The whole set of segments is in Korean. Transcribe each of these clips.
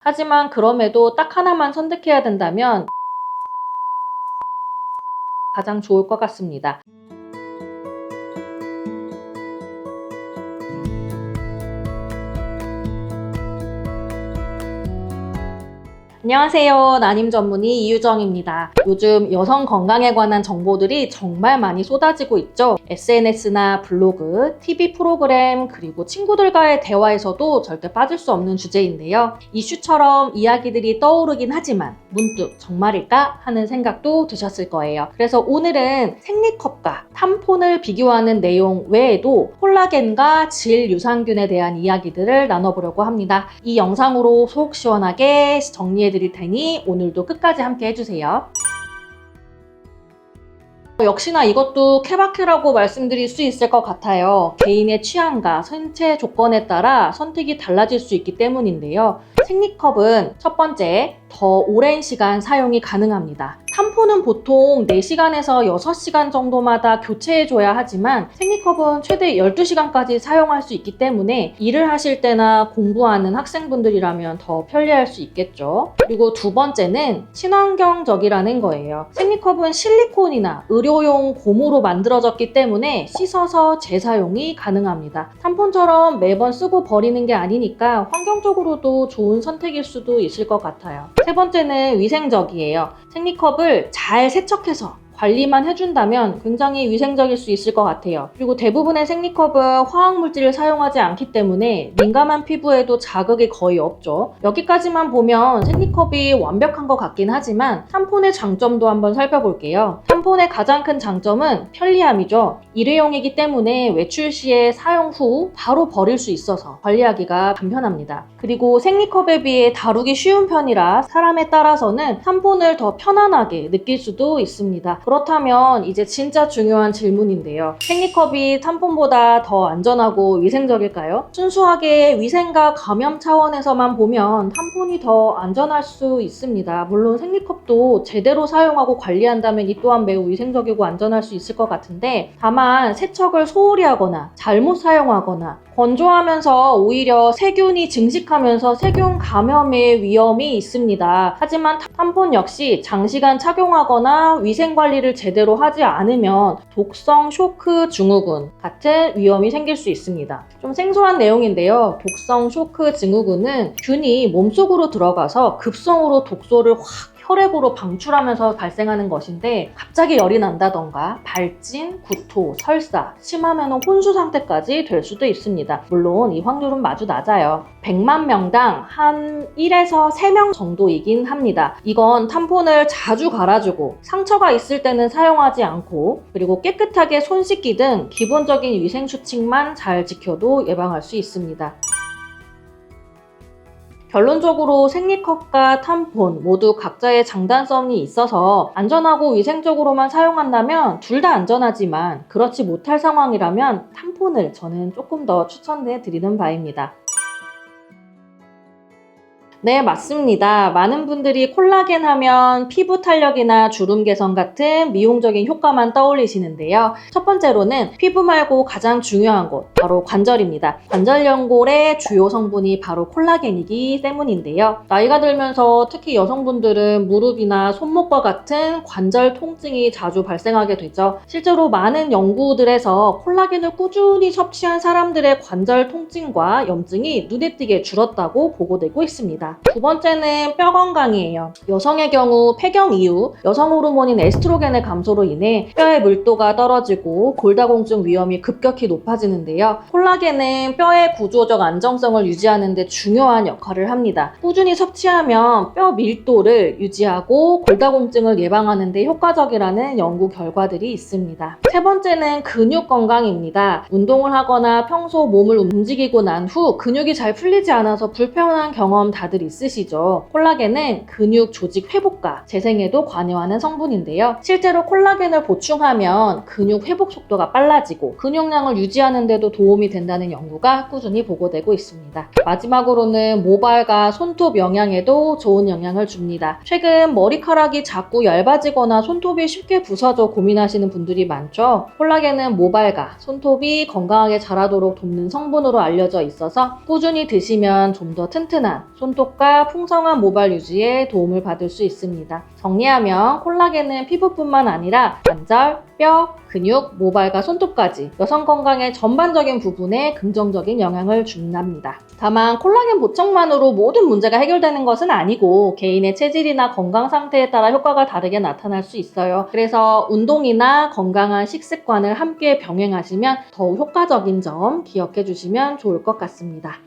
하지만 그럼에도 딱 하나만 선택해야 된다면 가장 좋을 것 같습니다. 안녕하세요. 나님 전문의 이유정입니다. 요즘 여성 건강에 관한 정보들이 정말 많이 쏟아지고 있죠. SNS나 블로그, TV 프로그램, 그리고 친구들과의 대화에서도 절대 빠질 수 없는 주제인데요. 이슈처럼 이야기들이 떠오르긴 하지만 문득 정말일까 하는 생각도 드셨을 거예요. 그래서 오늘은 생리컵과 탐폰을 비교하는 내용 외에도 콜라겐과 질 유산균에 대한 이야기들을 나눠보려고 합니다. 이 영상으로 속 시원하게 정리해 드릴 테니 오늘도 끝까지 함께 해주세요. 역시나 이것도 케바케라고 말씀드릴 수 있을 것 같아요. 개인의 취향과 생체 조건에 따라 선택이 달라질 수 있기 때문인데요. 생리컵은 첫 번째, 더 오랜 시간 사용이 가능합니다. 탐폰은 보통 4시간에서 6시간 정도마다 교체해줘야 하지만 생리컵은 최대 12시간까지 사용할 수 있기 때문에 일을 하실 때나 공부하는 학생분들이라면 더 편리할 수 있겠죠. 그리고 두 번째는 친환경적이라는 거예요. 생리컵은 실리콘이나 의료용 고무로 만들어졌기 때문에 씻어서 재사용이 가능합니다. 탐폰처럼 매번 쓰고 버리는 게 아니니까 환경적으로도 좋은 선택일 수도 있을 것 같아요. 세 번째는 위생적이에요. 생리컵을 잘 세척해서 관리만 해준다면 굉장히 위생적일 수 있을 것 같아요. 그리고 대부분의 생리컵은 화학물질을 사용하지 않기 때문에 민감한 피부에도 자극이 거의 없죠. 여기까지만 보면 생리컵이 완벽한 것 같긴 하지만 탐폰의 장점도 한번 살펴볼게요. 탐폰의 가장 큰 장점은 편리함이죠. 일회용이기 때문에 외출 시에 사용 후 바로 버릴 수 있어서 관리하기가 간편합니다. 그리고 생리컵에 비해 다루기 쉬운 편이라 사람에 따라서는 탐폰을 더 편안하게 느낄 수도 있습니다. 그렇다면 이제 진짜 중요한 질문인데요. 생리컵이 탐폰보다 더 안전하고 위생적일까요? 순수하게 위생과 감염 차원에서만 보면 탐폰이 더 안전할 수 있습니다. 물론 생리컵도 제대로 사용하고 관리한다면 이 또한 매우 위생적이고 안전할 수 있을 것 같은데 다만 세척을 소홀히 하거나 잘못 사용하거나 건조하면서 오히려 세균이 증식하면서 세균 감염의 위험이 있습니다. 하지만 탐폰 역시 장시간 착용하거나 위생 관리를 제대로 하지 않으면 독성 쇼크 증후군 같은 위험이 생길 수 있습니다. 좀 생소한 내용인데요. 독성 쇼크 증후군은 균이 몸속으로 들어가서 급성으로 독소를 확 혈액으로 방출하면서 발생하는 것인데 갑자기 열이 난다던가 발진, 구토, 설사, 심하면 혼수 상태까지 될 수도 있습니다. 물론 이 확률은 아주 낮아요. 100만 명당 한 1에서 3명 정도이긴 합니다. 이건 탐폰을 자주 갈아주고 상처가 있을 때는 사용하지 않고 그리고 깨끗하게 손 씻기 등 기본적인 위생 수칙만 잘 지켜도 예방할 수 있습니다. 결론적으로 생리컵과 탐폰 모두 각자의 장단점이 있어서 안전하고 위생적으로만 사용한다면 둘 다 안전하지만 그렇지 못할 상황이라면 탐폰을 저는 조금 더 추천해 드리는 바입니다. 네, 맞습니다. 많은 분들이 콜라겐 하면 피부 탄력이나 주름 개선 같은 미용적인 효과만 떠올리시는데요. 첫 번째로는 피부 말고 가장 중요한 곳, 바로 관절입니다. 관절 연골의 주요 성분이 바로 콜라겐이기 때문인데요. 나이가 들면서 특히 여성분들은 무릎이나 손목과 같은 관절 통증이 자주 발생하게 되죠. 실제로 많은 연구들에서 콜라겐을 꾸준히 섭취한 사람들의 관절 통증과 염증이 눈에 띄게 줄었다고 보고되고 있습니다. 두 번째는 뼈 건강이에요. 여성의 경우 폐경 이후 여성 호르몬인 에스트로겐의 감소로 인해 뼈의 물도가 떨어지고 골다공증 위험이 급격히 높아지는데요. 콜라겐은 뼈의 구조적 안정성을 유지하는 데 중요한 역할을 합니다. 꾸준히 섭취하면 뼈 밀도를 유지하고 골다공증을 예방하는 데 효과적이라는 연구 결과들이 있습니다. 세 번째는 근육 건강입니다. 운동을 하거나 평소 몸을 움직이고 난 후 근육이 잘 풀리지 않아서 불편한 경험 다들 있으시죠? 콜라겐은 근육 조직 회복과 재생에도 관여하는 성분인데요. 실제로 콜라겐을 보충하면 근육 회복 속도가 빨라지고 근육량을 유지하는 데도 도움이 된다는 연구가 꾸준히 보고되고 있습니다. 마지막으로는 모발과 손톱 영양에도 좋은 영향을 줍니다. 최근 머리카락이 자꾸 얇아지거나 손톱이 쉽게 부서져 고민하시는 분들이 많죠. 콜라겐은 모발과 손톱이 건강하게 자라도록 돕는 성분으로 알려져 있어서 꾸준히 드시면 좀 더 튼튼한 손톱 회복과 풍성한 모발 유지에 도움을 받을 수 있습니다. 정리하면 콜라겐은 피부뿐만 아니라 관절, 뼈, 근육, 모발과 손톱까지 여성 건강의 전반적인 부분에 긍정적인 영향을 준답니다. 다만 콜라겐 보청만으로 모든 문제가 해결되는 것은 아니고 개인의 체질이나 건강 상태에 따라 효과가 다르게 나타날 수 있어요. 그래서 운동이나 건강한 식습관을 함께 병행하시면 더욱 효과적인 점 기억해 주시면 좋을 것 같습니다.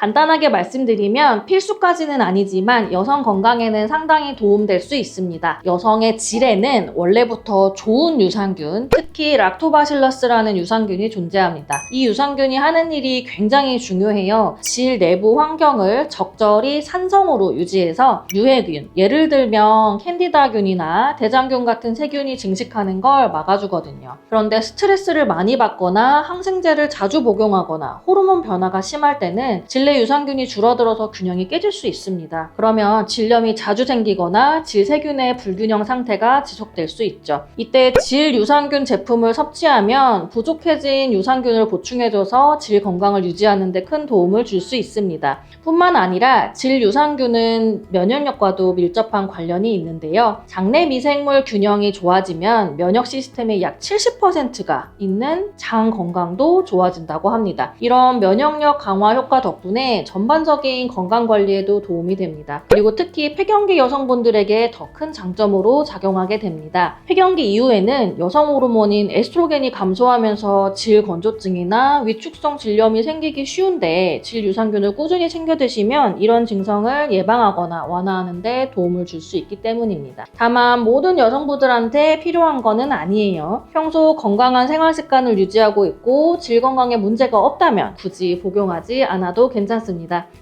간단하게 말씀드리면 필수까지는 아니지만 여성 건강에는 상당히 도움될 수 있습니다. 여성의 질에는 원래부터 좋은 유산균, 특히 락토바실러스라는 유산균이 존재합니다. 이 유산균이 하는 일이 굉장히 중요해요. 질 내부 환경을 적절히 산성으로 유지해서 유해균, 예를 들면 캔디다균이나 대장균 같은 세균이 증식하는 걸 막아주거든요. 그런데 스트레스를 많이 받거나 항생제를 자주 복용하거나 호르몬 변화가 심할 때는 질내 유산균이 줄어들어서 균형이 깨질 수 있습니다. 그러면 질염이 자주 생기거나 질세균의 불균형 상태가 지속될 수 있죠. 이때 질 유산균 제품을 섭취하면 부족해진 유산균을 보충해줘서 질 건강을 유지하는 데 큰 도움을 줄 수 있습니다. 뿐만 아니라 질 유산균은 면역력과도 밀접한 관련이 있는데요. 장내 미생물 균형이 좋아지면 면역 시스템의 약 70%가 있는 장 건강도 좋아진다고 합니다. 이런 면역력 강화 효과 덕분에 전반적인 건강 관리에도 도움이 됩니다. 그리고 특히 폐경기 여성분들에게 더 큰 장점으로 작용하게 됩니다. 폐경기 이후에는 여성 호르몬인 에스트로겐이 감소하면서 질 건조증이나 위축성 질염이 생기기 쉬운데 질 유산균을 꾸준히 챙겨 드시면 이런 증상을 예방하거나 완화하는 데 도움을 줄 수 있기 때문입니다. 다만 모든 여성분들한테 필요한 거는 아니에요. 평소 건강한 생활 습관을 유지하고 있고 질 건강에 문제가 없다면 굳이 복용하지 않아도 괜찮습니다.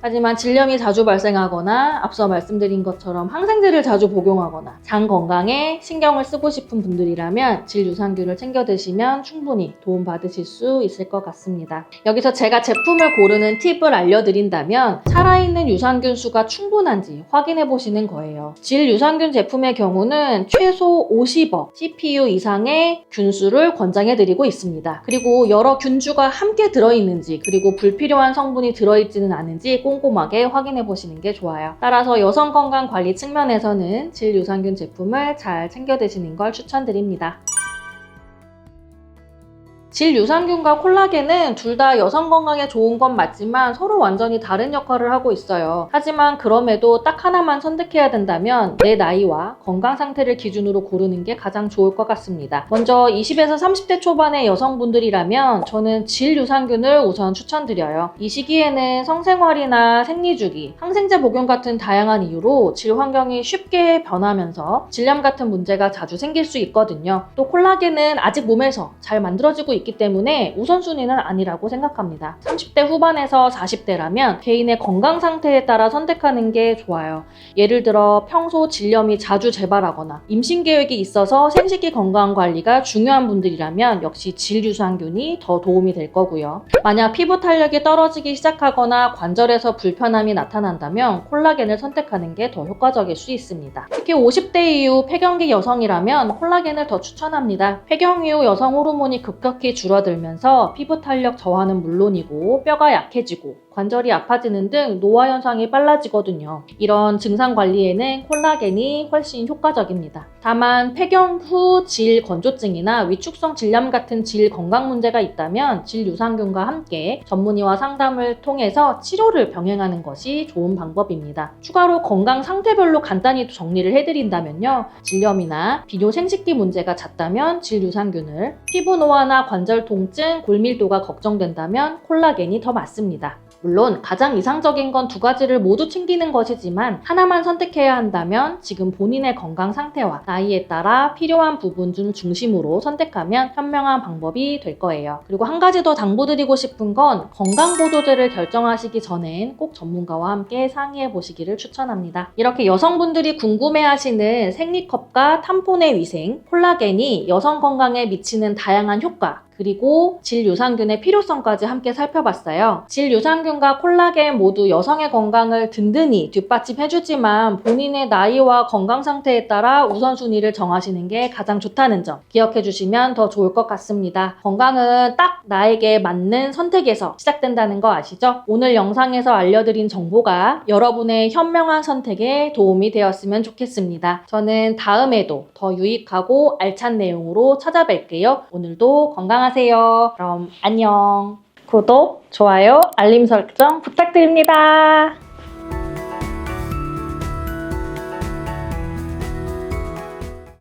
하지만 질염이 자주 발생하거나 앞서 말씀드린 것처럼 항생제를 자주 복용하거나 장 건강에 신경을 쓰고 싶은 분들이라면 질 유산균을 챙겨 드시면 충분히 도움 받으실 수 있을 것 같습니다. 여기서 제가 제품을 고르는 팁을 알려드린다면 살아있는 유산균 수가 충분한지 확인해 보시는 거예요. 질 유산균 제품의 경우는 최소 50억 CPU 이상의 균수를 권장해 드리고 있습니다. 그리고 여러 균주가 함께 들어있는지 그리고 불필요한 성분이 들어있지 는 않은지 꼼꼼하게 확인해 보시는 게 좋아요. 따라서 여성 건강 관리 측면에서는 질 유산균 제품을 잘 챙겨 드시는 걸 추천드립니다. 질 유산균과 콜라겐은 둘 다 여성 건강에 좋은 건 맞지만 서로 완전히 다른 역할을 하고 있어요. 하지만 그럼에도 딱 하나만 선택해야 된다면 내 나이와 건강 상태를 기준으로 고르는 게 가장 좋을 것 같습니다. 먼저 20에서 30대 초반의 여성분들이라면 저는 질 유산균을 우선 추천드려요. 이 시기에는 성생활이나 생리주기, 항생제 복용 같은 다양한 이유로 질 환경이 쉽게 변하면서 질염 같은 문제가 자주 생길 수 있거든요. 또 콜라겐은 아직 몸에서 잘 만들어지고 있기 때문에 우선순위는 아니라고 생각합니다. 30대 후반에서 40대라면 개인의 건강 상태에 따라 선택하는 게 좋아요. 예를 들어 평소 질염이 자주 재발하거나 임신 계획이 있어서 생식기 건강 관리가 중요한 분들이라면 역시 질 유산균이 더 도움이 될 거고요. 만약 피부 탄력이 떨어지기 시작하거나 관절에서 불편함이 나타난다면 콜라겐을 선택하는 게 더 효과적일 수 있습니다. 특히 50대 이후 폐경기 여성이라면 콜라겐을 더 추천합니다. 폐경 이후 여성 호르몬이 급격히 줄어들면서 피부 탄력 저하는 물론이고 뼈가 약해지고 관절이 아파지는 등 노화 현상이 빨라지거든요. 이런 증상 관리에는 콜라겐이 훨씬 효과적입니다. 다만 폐경 후 질 건조증이나 위축성 질염 같은 질 건강 문제가 있다면 질 유산균과 함께 전문의와 상담을 통해서 치료를 병행하는 것이 좋은 방법입니다. 추가로 건강 상태별로 간단히 정리를 해드린다면요. 질염이나 비뇨 생식기 문제가 잦다면 질 유산균을, 피부 노화나 관절 통증, 골밀도가 걱정된다면 콜라겐이 더 맞습니다. 물론 가장 이상적인 건 두 가지를 모두 챙기는 것이지만 하나만 선택해야 한다면 지금 본인의 건강 상태와 나이에 따라 필요한 부분 중 중심으로 선택하면 현명한 방법이 될 거예요. 그리고 한 가지 더 당부드리고 싶은 건 건강보조제를 결정하시기 전엔 꼭 전문가와 함께 상의해 보시기를 추천합니다. 이렇게 여성분들이 궁금해하시는 생리컵과 탐폰의 위생, 콜라겐이 여성 건강에 미치는 다양한 효과, 그리고 질유산균의 필요성까지 함께 살펴봤어요. 질유산균과 콜라겐 모두 여성의 건강을 든든히 뒷받침해주지만 본인의 나이와 건강 상태에 따라 우선순위를 정하시는 게 가장 좋다는 점 기억해 주시면 더 좋을 것 같습니다. 건강은 딱 나에게 맞는 선택에서 시작된다는 거 아시죠? 오늘 영상에서 알려드린 정보가 여러분의 현명한 선택에 도움이 되었으면 좋겠습니다. 저는 다음에도 더 유익하고 알찬 내용으로 찾아뵐게요. 오늘도 건강 하세요. 그럼 안녕. 구독, 좋아요, 알림 설정 부탁드립니다.